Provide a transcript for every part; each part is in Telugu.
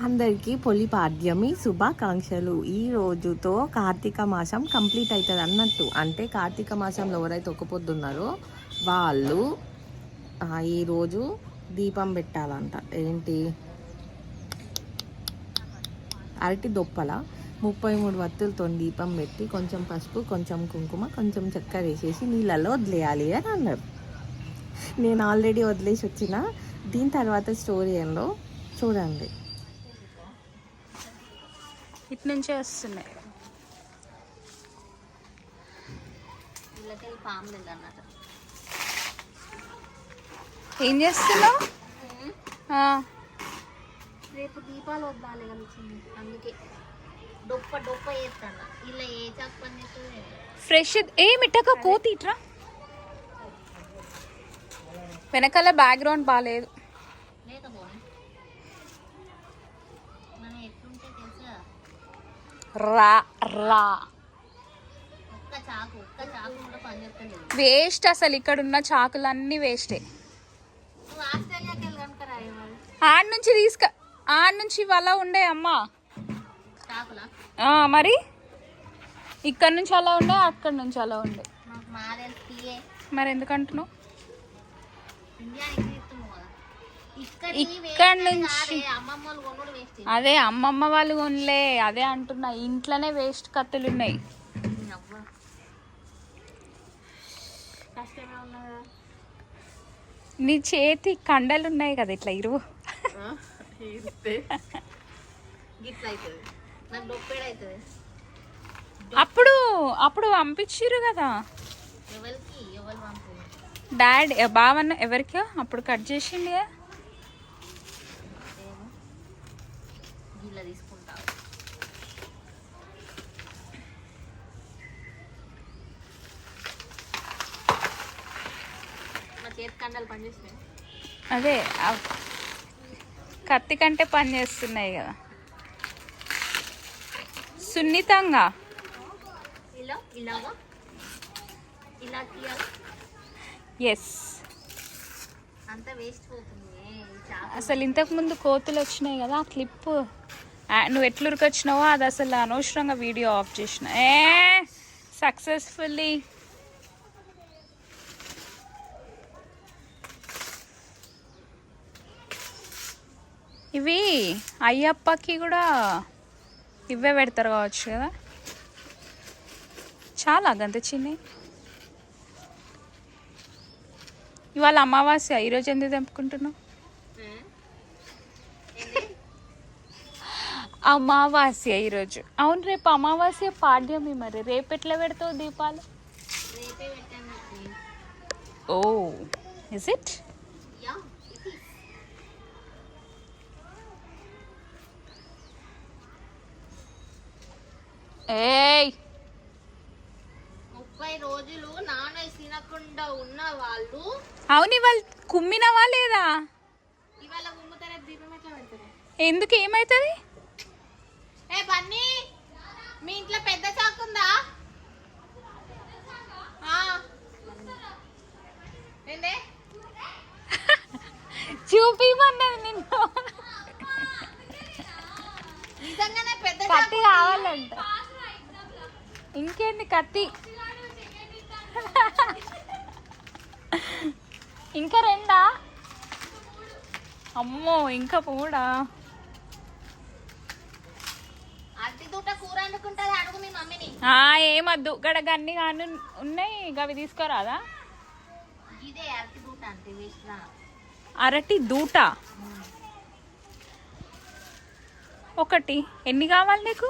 అందరికీ పొలి పాడ్యమి శుభాకాంక్షలు. ఈ రోజుతో కార్తీక మాసం కంప్లీట్ అవుతుంది అన్నట్టు. అంటే కార్తీక మాసంలో ఎవరైతే ఒక్కపోతున్నారో పొద్దున్నారో వాళ్ళు ఈరోజు దీపం పెట్టాలంట. ఏంటి? అరటి దొప్పల. ముప్పై మూడు వత్తులతో దీపం పెట్టి కొంచెం పసుపు కొంచెం కుంకుమ కొంచెం చక్కెర వేసేసి నీళ్ళలో వదిలేయాలి అని అన్నారు. నేను ఆల్రెడీ వదిలేసి వచ్చిన. దీని తర్వాత స్టోరీ ఏందో చూడండి. ఇటు నుంచే వస్తున్నాయి. ఏం చేస్తున్నావు? రేపు దీపాలు వద్దాలి కలిసింది అందుకే. డొప్ప డొప్ప చేస్తాను ఇలా ఏ చాకు పని ఫ్రెష్ ఏ మిట్టక కోతి ఇట్రా? వెనకాల బ్యాక్గ్రౌండ్ బాగాలేదు రా రా. వేస్ట్ అసలు ఇక్కడ ఉన్న వేస్టే. కనుక రాయి మరి ఆడ నుంచి తీసుక ఆడ నుంచి వల ఉండే అమ్మా. చాకులా? మరి? ఇక్కడ నుంచి అలా ఉండే అక్కడ నుంచి అలా ఉండే. మరి ఎందుకంటున్నావు? ఇక్కడ నుంచి అదే అమ్మమ్మ వాళ్ళు కొనలే అదే అంటున్నా. ఇంట్లోనే వేస్ట్ కత్తులు ఉన్నాయి. నీ చేతి కండలు ఉన్నాయి కదా ఇట్లా ఇరువు. అప్పుడు అప్పుడు పంపించిర్రు కదా. డాడ్ బావన్న ఎవరికో అప్పుడు కట్ చేసిండు కదా ఏమో గిట్ల తీసుకుంటా మా చేతి కండలు పనిచేసినాయి అదే కత్తి కంటే పని చేస్తున్నాయి కదా. సున్నితంగా? ఎస్ అసలు ఇంతకు ముందు కోతులు వచ్చినాయి కదా ఆ క్లిప్. నువ్వు ఎట్లూరికి వచ్చినావో అది అసలు అనవసరంగా వీడియో ఆఫ్ చేసిన. ఏ సక్సెస్ఫుల్లీ ఇవి అయ్యప్పకి కూడా ఇవే పెడతారు కావచ్చు కదా. చాలా గంత చిన్ని. ఇవాళ అమావాస్య ఈరోజు ఎందుకు తెంపుకుంటున్నావు? అమావాస్య ఈరోజు అవును రేపు అమావాస్య పాడ్యమి మరి. రేపు ఎట్లా పెడతావు దీపాలు. ఓ ఇస్ ఇట్ ఏయ్. ముప్పై రోజులు నాన్ వెజ్ తినకుండా ఉన్న వాళ్ళు అవును ఇవాళ కుమ్మినవా లేదా? ఇవాళ ఉమ్ముతారే దీపం ఎట్లా పెడతారు? ఎందుకు ఏమవుతుంది ఏ బన్నీ మీ ఇంట్లో పెద్ద చాకు ఉందా? చూపిమన్నది నిన్ను. నిజంగానే పెద్ద కావాలంట. ఇంకేంది కత్తి? ఇంకా రెండా? అమ్మో ఇంకా ఆ, ఏమద్దు గడ గన్ని కానీ ఉన్నాయి గవి తీసుకోరాదా? అరటి దూట? ఒకటి. ఎన్ని కావాలి నీకు?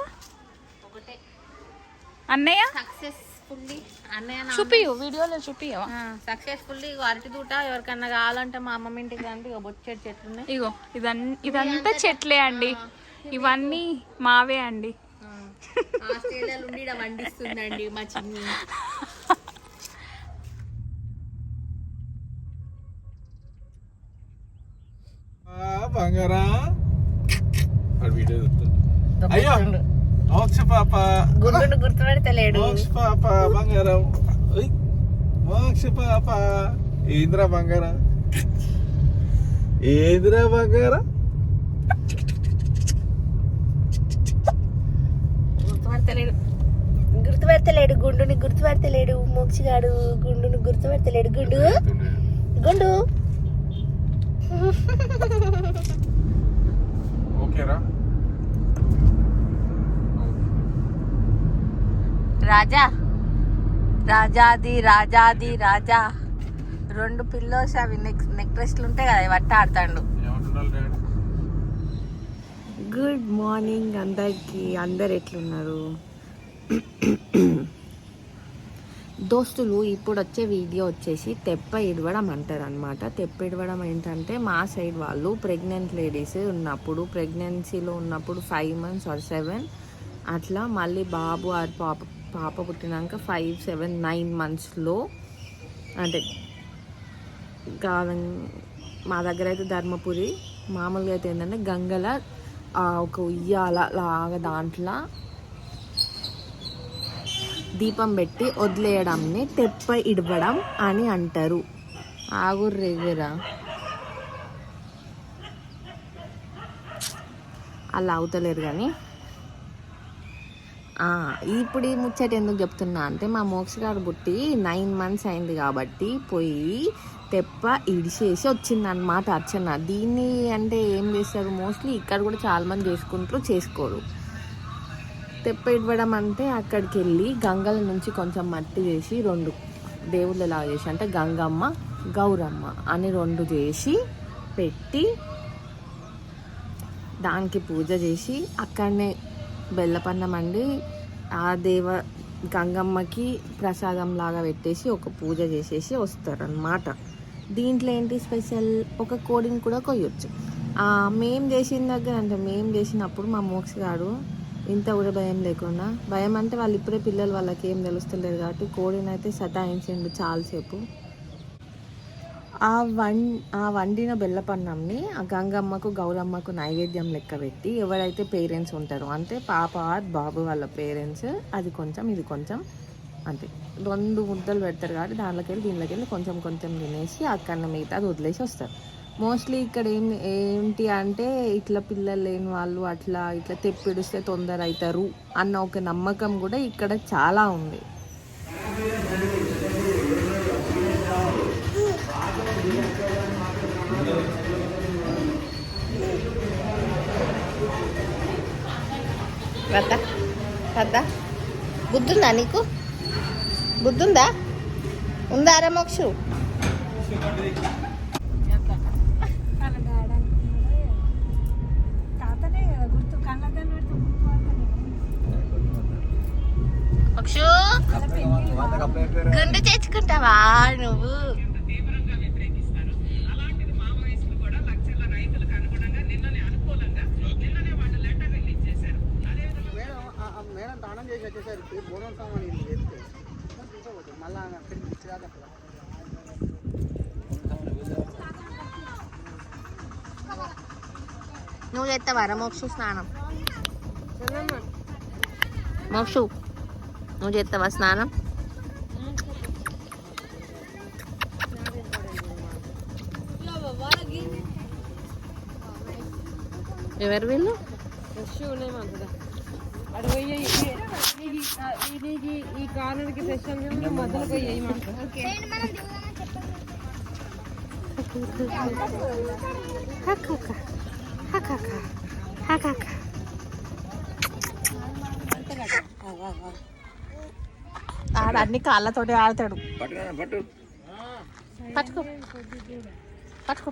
అన్నయ్య? సక్సెస్ఫుల్లీ అన్నయ్య చూపియు వీడియోలో చూపియవా సక్సెస్ఫుల్లీ అరటి దూట ఎవరికన్నా కావాలంటే మా అమ్మమ్మ ఇంటికి రండి. ఇక బొచ్చేటి చెట్లు ఉన్నాయి. ఇగో ఇదన్ ఇదంతా చెట్లే అండి. ఇవన్నీ మావే అండి. ఆస్ట్రేలియాలో ఉండి ఈడ వండిస్తుందండి మా చిన్ని. ఆ, బంగారా. అయ్యో! మోక్ష పాప. గుర్తుడు గుర్తుపెడతలేడు. మోక్ష పాప బంగారం. మోక్ష పాప. ఏంద్రా బంగారం? ఏంద్రా బంగారం? గుర్తుపెడతలేడు. గుర్తుపడతలేడు గుండుని గుర్తుపెడతలేడు మోక్షగాడు గుండుని గుర్తుపెడతలేడు. గుండు. గుండు. ఓకేరా. రాజా? రాజాది రాజాది రాజా. రెండు పిల్లోస్ అవి నెక్ నెక్లెస్లు ఉంటాయి కదా అవి పట్టి ఆడతాడు. గుడ్ మార్నింగ్ అందరికి. అందరు ఎట్లున్నారు? దోస్తులు ఇప్పుడు వచ్చే వీడియో వచ్చేసి తెప్ప ఇడవడం అంటారు అనమాట తెప్ప ఇడవడం ఏంటంటే మా సైడ్ వాళ్ళు ప్రెగ్నెంట్ లేడీస్ ఉన్నప్పుడు ప్రెగ్నెన్సీలో ఉన్నప్పుడు ఫైవ్ మంత్స్ ఆర్ సెవెన్ అట్లా మళ్ళీ బాబు ఆర్ పాప పాప పుట్టినాక ఫైవ్ సెవెన్ నైన్ మంత్స్లో అంటే కాలం మా దగ్గర అయితే ధర్మపురి. మామూలుగా అయితే ఏంటంటే గంగల ఆ, ఒక ఉయ్యాల లాగా దాంట్లో దీపం పెట్టి వదిలేయడంని తెప్ప ఇడవడం అని అంటారు. ఆగురు రేగురా అలా అవుతలేరు కానీ ఇప్పుడు ఈ ముచ్చట ఎందుకు చెప్తున్నా అంటే మా మోక్ష గారు పుట్టి నైన్ మంత్స్ అయింది కాబట్టి పోయి తెప్ప ఇడిచేసి వచ్చింది అనమాట అర్చన. దీన్ని అంటే ఏం చేస్తారు? మోస్ట్లీ ఇక్కడ కూడా చాలా మంది చేసుకుంటారు చేసుకోరు. తెప్ప ఇవ్వడం అంటే అక్కడికి వెళ్ళి గంగల నుంచి కొంచెం మట్టి చేసి రెండు దేవుళ్ళు ఎలా చేసి అంటే గంగమ్మ గౌరమ్మ అని రెండు చేసి పెట్టి దానికి పూజ చేసి అక్కడనే బెల్లపన్నం అండి ఆ దేవ గంగమ్మకి ప్రసాదం లాగా పెట్టేసి ఒక పూజ చేసేసి వస్తారనమాట దీంట్లో ఏంటి స్పెషల్? ఒక కోడిని కూడా కొయ్యొచ్చు. మేము చేసిన దగ్గర అంటే మేము చేసినప్పుడు మా మోక్ష గారు ఇంత కూడా భయం లేకుండా భయం అంటే వాళ్ళు ఇప్పుడే పిల్లలు వాళ్ళకి ఏం తెలుస్తలేదు కాబట్టి కోడిని అయితే సతాయించిండు చాలాసేపు. ఆ వం ఆ వండిన బెల్లపన్నంని ఆ గంగమ్మకు గౌరమ్మకు నైవేద్యం లెక్క పెట్టి ఎవరైతే పేరెంట్స్ ఉంటారో అంటే పాప ఆర్ బాబు వాళ్ళ పేరెంట్స్ అది కొంచెం ఇది కొంచెం అంతే. రెండు ముద్దలు పెడతారు కాబట్టి దాంట్లోకి వెళ్ళి దీంట్లోకి వెళ్ళి కొంచెం కొంచెం తినేసి అక్కడ మిగతా అది వదిలేసి వస్తారు. మోస్ట్లీ ఇక్కడ ఏం ఏంటి అంటే ఇట్లా పిల్లలు లేని వాళ్ళు అట్లా ఇట్లా తెప్పిడిస్తే తొందర అవుతారు అన్న ఒక నమ్మకం కూడా ఇక్కడ చాలా ఉంది. వద్దా వద్దా బుద్ధుందా నీకు? బుద్ధుందా? ఉందా రా గుండు చేసుకుంటావా నువ్వు మేడం దానం చేసి వచ్చేసరికి బోనం సామాన్ ఇది చేస్తే తీసుకోవచ్చు మళ్ళీ అక్కడికి ఇచ్చిరాక నువ్వు చేస్తావారా మోక్షు స్నానం? మోక్షు నువ్వు చేస్తావా స్నానం? ఎవరు వీళ్ళు? ఈ కాలుడికి స్పెషల్ మొదలు పోయి ఆడ అన్ని కాళ్ళతోటి ఆడతాడు పట్టు పట్టుకో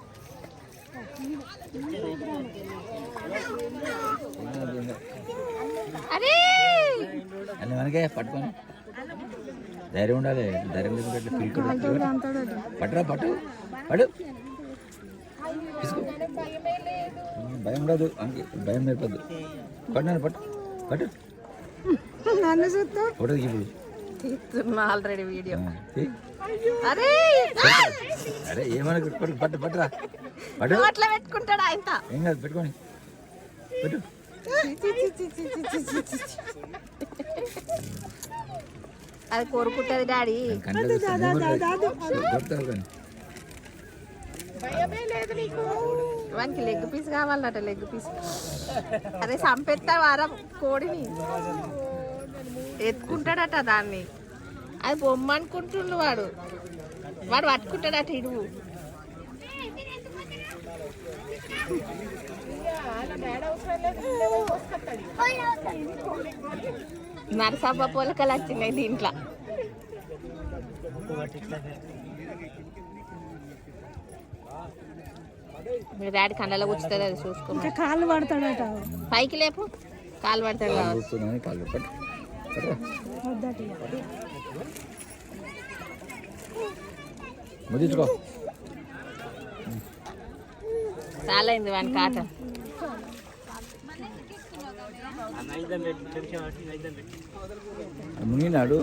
అన్ని మనకే పట్టుకొని. ధైర్యం ఉండాలి. ధైర్యం లేకుండా పీకుడు పట్టురా పట్టు. పడు. భయం ఉండదు. అందుకే భయం నేర్పద్దు పట్టు పట్టు. పట్టు. నన్ను చూస్తూ ఫోటో ఇప్పుడు. Already video. అరే పట్టు పట్టు పట్టురా. పట్టు. అట్లా పెట్టుకుంటాడా ఇంత? ఏం కాదు పెట్టుకోని. పెట్టు. అది కోరుకుంటది డాడీ. వానికి లెగ్ పీస్ కావాలట లెగ్ పీస్ అదే సంపెత్తా వారం కోడిని. ఎత్తుకుంటాడట దాన్ని. అది బొమ్మ అనుకుంటుండు వాడు వాడు పట్టుకుంటాడట ఇడువు నరసబ్బ పొలకలు వచ్చినాయి దీంట్లో. మీ డాడీ కండలో కూర్చుతుంది అది చూసుకో కాళ్ళు పడతాడట. పైకి లేపు. కాలు పడతాడు కావచ్చు కూర్చున్నాను కాళ్ళు పట్టు పట్టురా ముదించుకో చాలా అయింది వానికి ఆట మునిగినాడు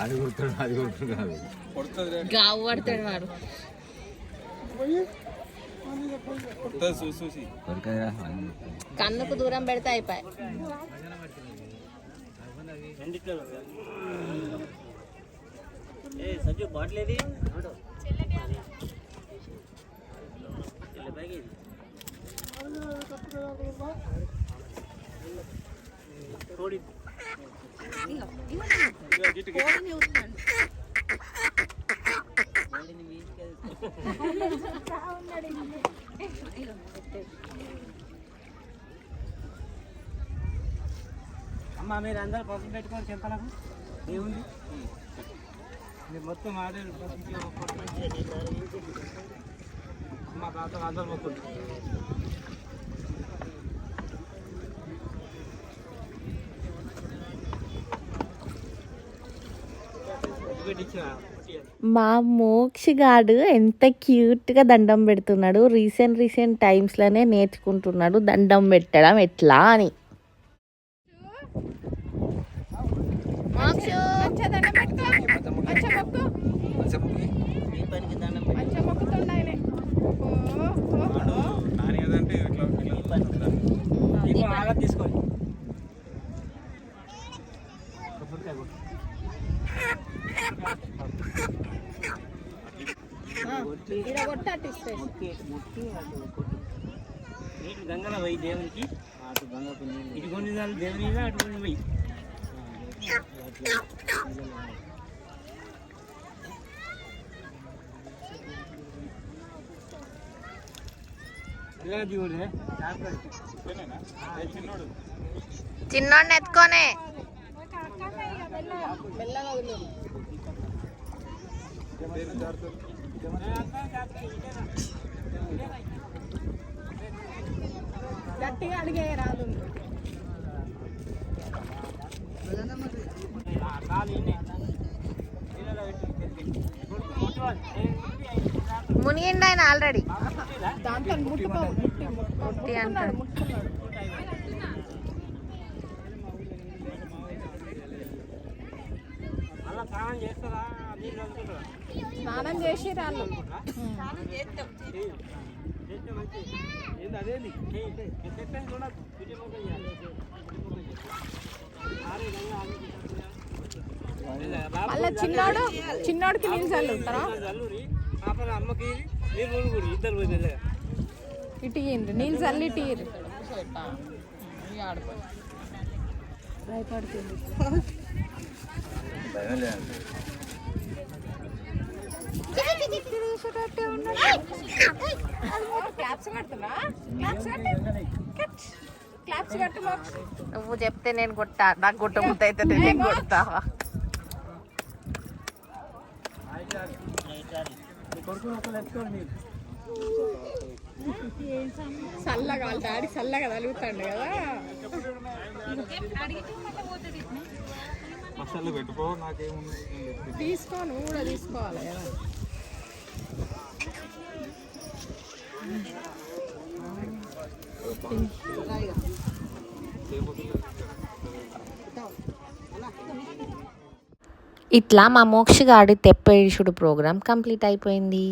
అది కొడుతాడు అది కొడుతాడు కాదు గావు పడతాడు వాడు చూసి చూసి కొరకరా కన్నుకు దూరం పెడితే అయిపోయి అమ్మ మీరు అందరు పసుపు పెట్టుకొని చెంపలకు ఏముంది? మీరు మొత్తం ఆడే అమ్మ తాత అందరు మొత్తం మా మోక్షి గాడు ఎంత క్యూట్గా దండం పెడుతున్నాడు. రీసెంట్ రీసెంట్ టైమ్స్లోనే నేర్చుకుంటున్నాడు దండం పెట్టడం ఎట్లా అని. నాని ఏదంటే ఇట్లా ఇట్లా ఇంకో ఆగ తీసుకోండి కొబ్బరికాయ కొట్టు. కొట్టి, ముక్కి, ముక్కి అటు కొట్టు. నీటి గంగల పోయి దేవునికి అటు గంగకు నీళ్ళు. ఇటు కొన్ని సార్లు దేవుని మీద, అటు కొన్ని పోయి ఇలా దేవుడే చిన్నోడు చిన్నోడిని ఎత్తుకోనే కాలు ఏ, ఇది అయింది. మునిగిండు ఆయన ఆల్రెడీ. ముట్టి అంటాడు. మళ్ళా స్నానం చేస్తారా? స్నానం చేసి రాళ్ళు మళ్ళీ చిన్నోడు చిన్నోడికి నీళ్ళు అమ్మకి ఇద్దరు పోయి ఇటు నీళ్ళు చల్లి భయపడుతుంది. భయం లేదు క్లాప్స్ కడుతున్నా క్లాప్స్ కట్టు క్లాప్స్ కట్టు మోక్ష నువ్వు చెప్తే నేను కొట్టా. నాకు కొట్టబుద్ధి అయితే నేను కొడతావా. చల్లగా వాళ్ళ డాడీ చల్లగా తలుగుతాడు కదా. మసాలా పెట్టుకో నాకేముంది నేను పెట్టుకుంటా. తీసుకో నువ్వు కూడా తీసుకోవాలి ఇట్లా మా మోక్షగాడి తెప్పేషుడు ప్రోగ్రామ్ కంప్లీట్ అయిపోయింది